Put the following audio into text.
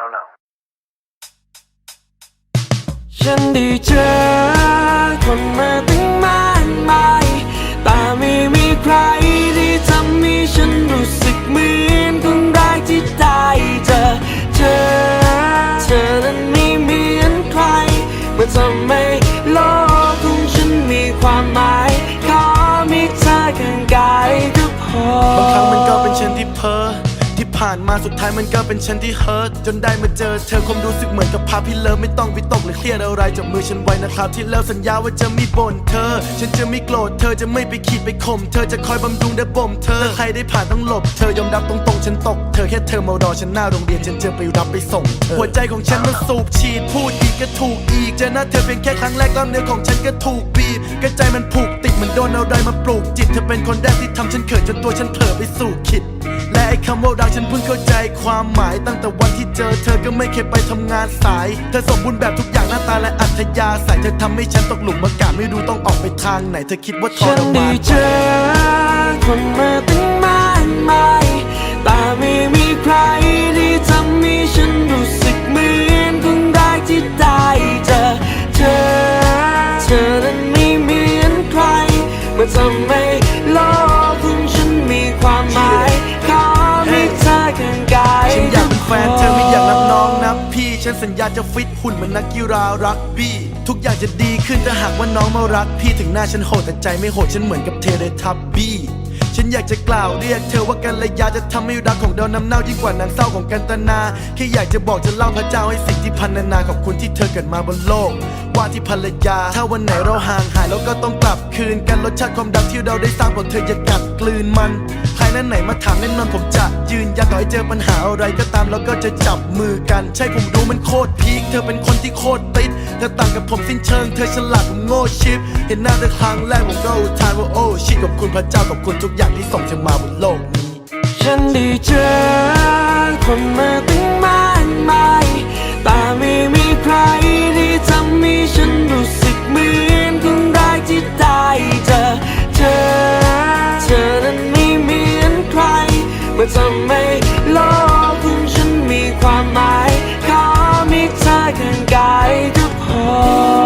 don't know ฉันได้เจอคนมาตั้งมากมายแต่ไม่มีใครที่ทำให้ฉันรู้สึกเหมือนครั้งแรกที่ได้เจอเธอเธอนั้นไม่เหมือนใครมาทำให้โลกของฉันมีความหมายขอมีเธอข้างกายก็พอบางครั้งมันก็เป็นฉันที่เพ้อที่ ผ่านมาสุดท้ายมันก็เป็นฉันที่เฮิร์ตจนได้มาเจอเธอคงรู้สึกเหมือนกับพาพี่เลิฟไม่ต้องวิตกหรือเครียดอะไรจับมือฉันไว้นะครับที่แล้วสัญญาว่าจะไม่บ่นเธอ ฉันจะไม่โกรธเธอจะไม่ไปขีดไปข่มเธอจะคอยบำรุงและบ่มเธอถ้าใครได้ผ่านต้องหลบเธอยอมรับตรงๆฉันตกเธอแค่เธอมารอฉันหน้าโรงเรียนฉันจะไปรับไปส่งเธอหัวใจของฉันมันสูบฉีดพูดอีกก็ถูกอีกเจอหน้าเธอเพียงแค่ครั้งแรกกล้ามเนื้อของฉันก็ถูกบีบกระใจมันผูกติดเหมือนโดนเอาใดมาปลูกจิตเธอเป็นคนแรกที่ทำฉันเขินจนตัวฉันเผลอไปสู่คิด ไอ้คำว่ารักฉันเพิ่งเข้าใจความหมายตั้งแต่วันที่เจอเธอก็ไม่เคยไปทำงานสาย เธอสมบูรณ์แบบทุกอย่างหน้าตาและอัธยาศัยเธอทำให้ฉันตกหลุมอากาศไม่รู้ต้องออกไปทางไหนเธอคิดว่าทรมานฉันได้เจอคนมาตั้งมากมาย ฉันสัญญาจะฟิตหุ่นเหมือนนักกีฬารักบี้ ทุกอย่างจะดีขึ้นถ้าหากว่าน้องมารักพี่ถึงหน้าฉันโหดแต่ใจไม่โหดฉันเหมือนกับเทเลทับบี้ ฉันอยากจะกล่าวเรียกเธอว่ากันระยาจะทำให้รักของเราน้ำเน่ายิ่งกว่าหนังเศร้าของกันตนาแค่อยากจะบอกจะเล่าพระเจ้าให้สิ่งที่พันนานาขอบคุณที่เธอเกิดมาบนโลก ว่าที่ภรรยา ถ้าวันไหนเราห่างหายเราก็ต้องกลับคืนกันรสชาติความดังที่เราได้สร้างบอกเธออย่ากัดกลืนมันใครนั้นไหนมาถามแน่นอนผมจะยืนยันต่อให้เจอปัญหาอะไรก็ตามเราก็จะจับมือกัน ใช่ผมรู้มันโคตรพีคเธอเป็นคนที่โคตรติด เธอต่างกับผมสิ้นเชิง เธอฉลาดผมโง่ชิป เห็นหน้าเธอครั้งแรกผมก็อุทานว่าโอ้ชิขอบคุณพระเจ้าขอบคุณทุกอย่างที่ส่งเธอมาบนโลกนี้ ฉันได้เจอคนมาตั้งมากมายแต่ไม่มีใครที่ทำให้ฉันรู้สึกเหมือนครั้งแรกที่ได้เจอเธอ เธอนั้นไม่เหมือนใครมาทำให้ fall.